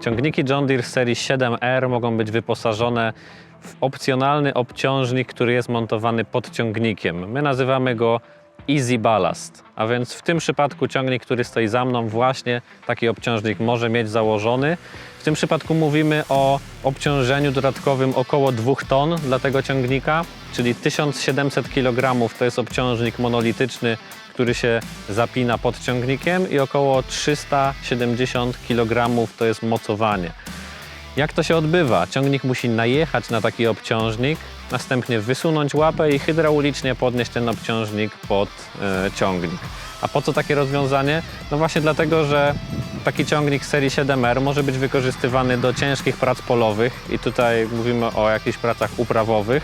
Ciągniki John Deere serii 7R mogą być wyposażone w opcjonalny obciążnik, który jest montowany pod ciągnikiem. My nazywamy go Easy Ballast, a więc w tym przypadku ciągnik, który stoi za mną, właśnie taki obciążnik może mieć założony. W tym przypadku mówimy o obciążeniu dodatkowym około 2 ton dla tego ciągnika, czyli 1700 kg to jest obciążnik monolityczny, który się zapina pod ciągnikiem i około 370 kg to jest mocowanie. Jak to się odbywa? Ciągnik musi najechać na taki obciążnik, następnie wysunąć łapę i hydraulicznie podnieść ten obciążnik pod e, ciągnik. A po co takie rozwiązanie? No właśnie dlatego, że taki ciągnik serii 7R może być wykorzystywany do ciężkich prac polowych i tutaj mówimy o jakichś pracach uprawowych,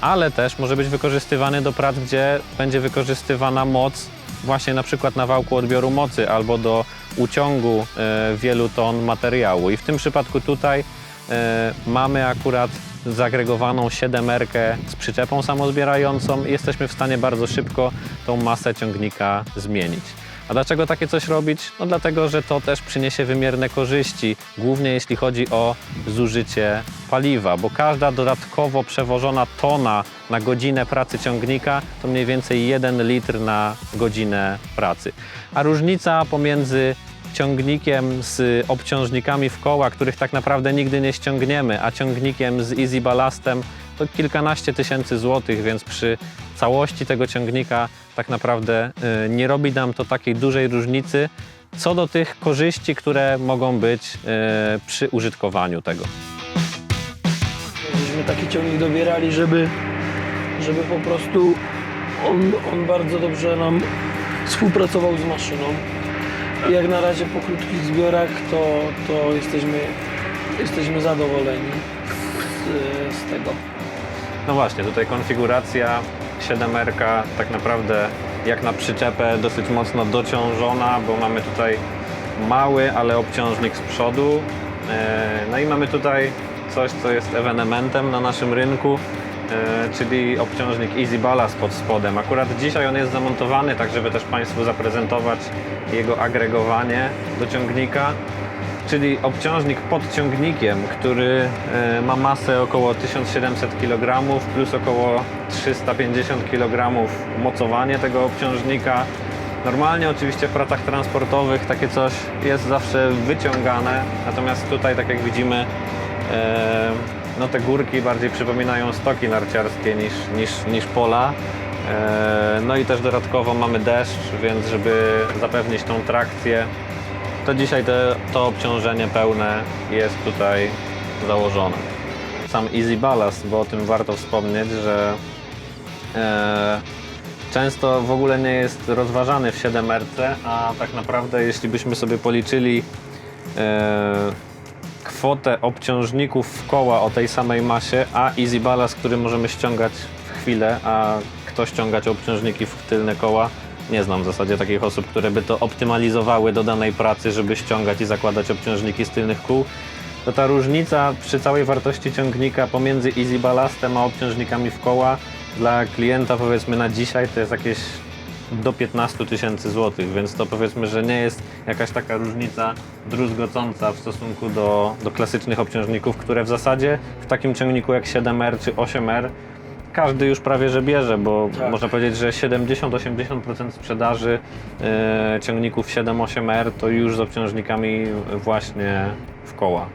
ale też może być wykorzystywany do prac, gdzie będzie wykorzystywana moc właśnie na przykład na wałku odbioru mocy albo do uciągu e, wielu ton materiału. I w tym przypadku tutaj e, mamy akurat zagregowaną 7R z przyczepą samozbierającą jesteśmy w stanie bardzo szybko tą masę ciągnika zmienić. A dlaczego takie coś robić? No dlatego, że to też przyniesie wymierne korzyści, głównie jeśli chodzi o zużycie paliwa, bo każda dodatkowo przewożona tona na godzinę pracy ciągnika to mniej więcej 1 litr na godzinę pracy. A różnica pomiędzy ciągnikiem z obciążnikami w koła, których tak naprawdę nigdy nie ściągniemy, a ciągnikiem z Easy Ballastem to kilkanaście tysięcy złotych, więc przy całości tego ciągnika tak naprawdę y, nie robi nam to takiej dużej różnicy co do tych korzyści, które mogą być y, przy użytkowaniu tego. Żeśmy taki ciągnik dobierali, żeby, żeby po prostu on, on bardzo dobrze nam współpracował z maszyną. Jak na razie po krótkich zbiorach to, to jesteśmy, jesteśmy zadowoleni z, z tego. No właśnie, tutaj konfiguracja 7R tak naprawdę jak na przyczepę dosyć mocno dociążona, bo mamy tutaj mały, ale obciążnik z przodu. E, No i mamy tutaj coś, co jest ewenementem na naszym rynku, czyli obciążnik Easy Ballast pod spodem. Akurat dzisiaj on jest zamontowany, tak żeby też Państwu zaprezentować jego agregowanie do ciągnika czyli obciążnik pod ciągnikiem, który e, ma masę około 1700 kg plus około 350 kg mocowanie tego obciążnika. Normalnie oczywiście w pracach transportowych takie coś jest zawsze wyciągane, natomiast tutaj tak jak widzimy e, no te górki bardziej przypominają stoki narciarskie niż, niż, niż pola. E, No i też dodatkowo mamy deszcz, więc żeby zapewnić tą trakcję, to dzisiaj te, to obciążenie pełne jest tutaj założone. Sam Easy Ballast, bo o tym warto wspomnieć, że e, często w ogóle nie jest rozważany w 7RC, a tak naprawdę jeśli byśmy sobie policzyli e, kwotę obciążników w koła o tej samej masie, a Easy Ballast, który możemy ściągać w chwilę, a kto ściągać obciążniki w tylne koła, nie znam w zasadzie takich osób, które by to optymalizowały do danej pracy, żeby ściągać i zakładać obciążniki z tylnych kół. To ta różnica przy całej wartości ciągnika pomiędzy Easy Ballastem a obciążnikami w koła dla klienta powiedzmy na dzisiaj to jest jakieś do 15 tysięcy złotych, więc to powiedzmy, że nie jest jakaś taka różnica druzgocąca w stosunku do, do klasycznych obciążników, które w zasadzie w takim ciągniku jak 7R czy 8R każdy już prawie że bierze, bo Tak. można powiedzieć, że 70-80% sprzedaży e, ciągników 7-8R to już z obciążnikami właśnie w koła.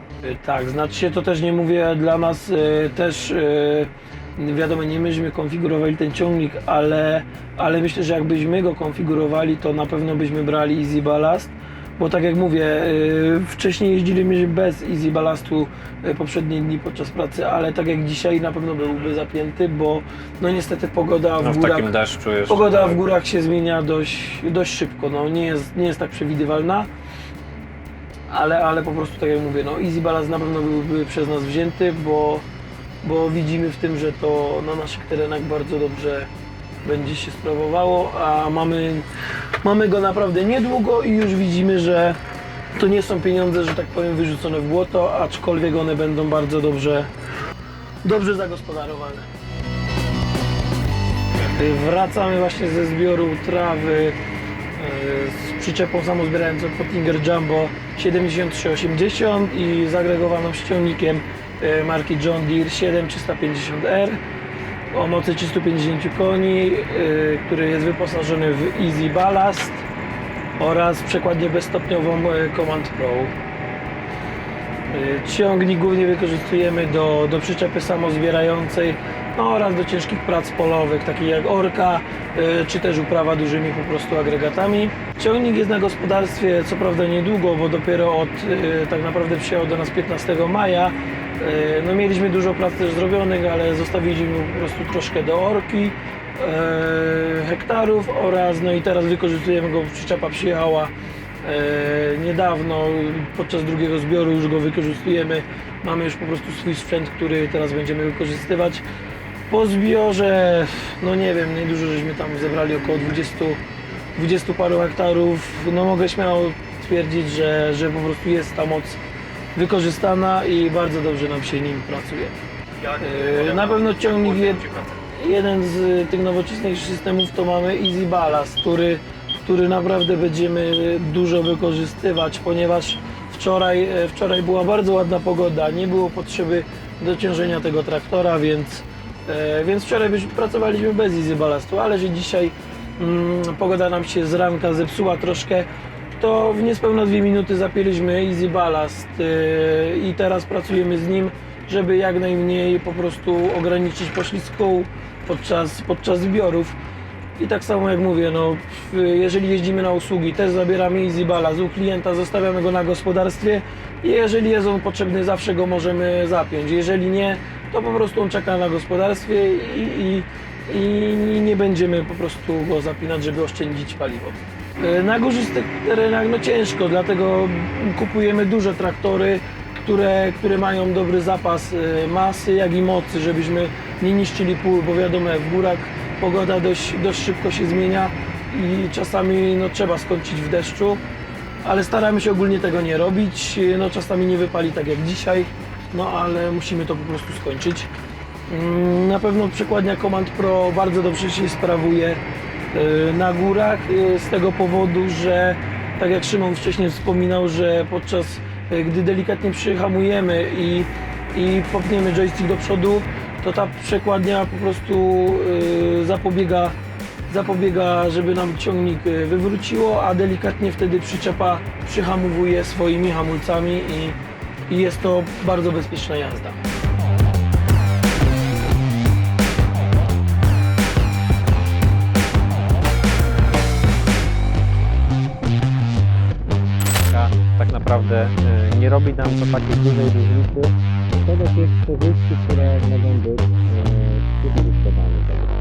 Tak, znaczy się to też nie mówię dla nas y, też y, wiadomo, nie myśmy konfigurowali ten ciągnik, ale, ale myślę, że jakbyśmy go konfigurowali, to na pewno byśmy brali Easy Ballast, bo tak jak mówię, y, wcześniej jeździliśmy bez Easy Ballastu y, poprzednie dni podczas pracy, ale tak jak dzisiaj na pewno byłby zapięty, bo no niestety pogoda w No w górach. Pogoda w górach się zmienia dość, dość szybko, no nie jest, nie jest tak przewidywalna, ale, ale po prostu tak jak mówię, no Easy Balance na pewno byłby przez nas wzięty, bo, bo widzimy w tym, że to na naszych terenach bardzo dobrze będzie się sprawowało, a mamy, mamy go naprawdę niedługo i już widzimy, że to nie są pieniądze, że tak powiem, wyrzucone w błoto, aczkolwiek one będą bardzo dobrze, dobrze zagospodarowane. Wracamy właśnie ze zbioru trawy z przyczepą samozbierającą Pottinger Jumbo 7380 i zagregowaną ściągnikiem e, marki John Deere 7350R o mocy 350 koni, e, który jest wyposażony w Easy Ballast oraz przekładnię bezstopniową e, Command Pro. Ciągnik głównie wykorzystujemy do, do przyczepy samozbierającej no, oraz do ciężkich prac polowych, takich jak orka, czy też uprawa dużymi po prostu agregatami. Ciągnik jest na gospodarstwie co prawda niedługo, bo dopiero od tak naprawdę przyjechał do nas 15 maja. Y, No, mieliśmy dużo prac też zrobionych, ale zostawiliśmy po prostu troszkę do orki e, hektarów oraz no i teraz wykorzystujemy go, przyczepa przyjechała E, niedawno, podczas drugiego zbioru już go wykorzystujemy. Mamy już po prostu swój sprzęt, który teraz będziemy wykorzystywać. Po zbiorze, no nie wiem, niedużo żeśmy tam zebrali około 20, 20 paru hektarów. No mogę śmiało twierdzić, że, że po prostu jest ta moc wykorzystana i bardzo dobrze nam się nim pracuje. E, Na pewno ciągnik jed, jeden z tych nowoczesnych systemów to mamy Easy Ballast, który, który naprawdę będziemy dużo wykorzystywać, ponieważ wczoraj, e, wczoraj była bardzo ładna pogoda, nie było potrzeby dociążenia tego traktora, więc, e, więc wczoraj pracowaliśmy bez Easy Ballastu, ale że dzisiaj mm, pogoda nam się z ranka zepsuła troszkę, to w niespełna dwie minuty zapięliśmy Easy Ballast e, i teraz pracujemy z nim, żeby jak najmniej po prostu ograniczyć poślizg kół podczas, podczas zbiorów. I tak samo jak mówię, no, jeżeli jeździmy na usługi, też zabieramy Easy Ballast u klienta, zostawiamy go na gospodarstwie i jeżeli jest on potrzebny, zawsze go możemy zapiąć. Jeżeli nie, to po prostu on czeka na gospodarstwie i, i, i nie będziemy po prostu go zapinać, żeby oszczędzić paliwo. E, Na górzystych terenach no ciężko, dlatego kupujemy duże traktory, które, które mają dobry zapas e, masy, jak i mocy, żebyśmy nie niszczyli pól, bo wiadomo, w górach pogoda dość, dość szybko się zmienia i czasami no, trzeba skończyć w deszczu, ale staramy się ogólnie tego nie robić. No, czasami nie wypali tak jak dzisiaj, no ale musimy to po prostu skończyć. Mm, Na pewno przekładnia Command Pro bardzo dobrze się sprawuje e, na górach e, z tego powodu, że tak jak Szymon wcześniej wspominał, że podczas e, gdy delikatnie przyhamujemy i, i popniemy joystick do przodu, to ta przekładnia po prostu zapobiega, zapobiega, żeby nam ciągnik wywróciło, a delikatnie wtedy przyczepa przyhamowuje swoimi hamulcami i, i jest to bardzo bezpieczna jazda. naprawdę e, nie robi nam to takiej dużej różnicy. Co do tych pozycji, które mogą być e, przygotowane.